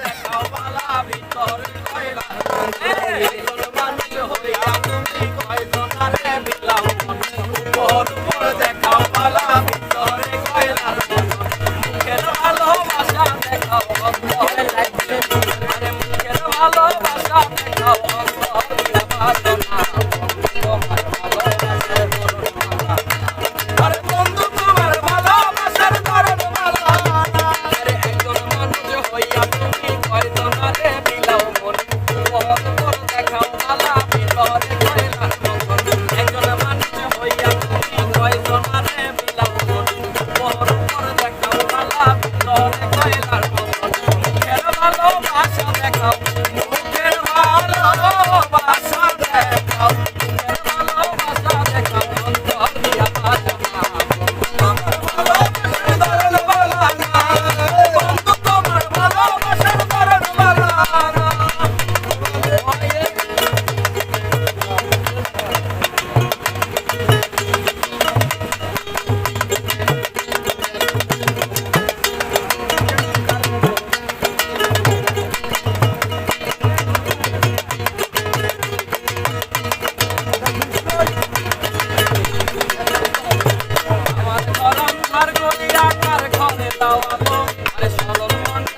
দেখাও বালা ভিতর কয়লা আসে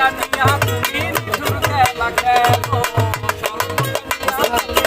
সর্বকানিয়া তুমি খেলা খেলো সর্বকানিয়া